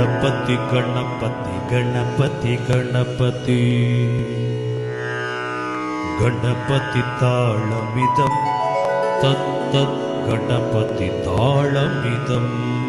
गणपति गणपति गणपति गणपति गणपति ताळमिदं तत्तत् गणपति ताळमिदम्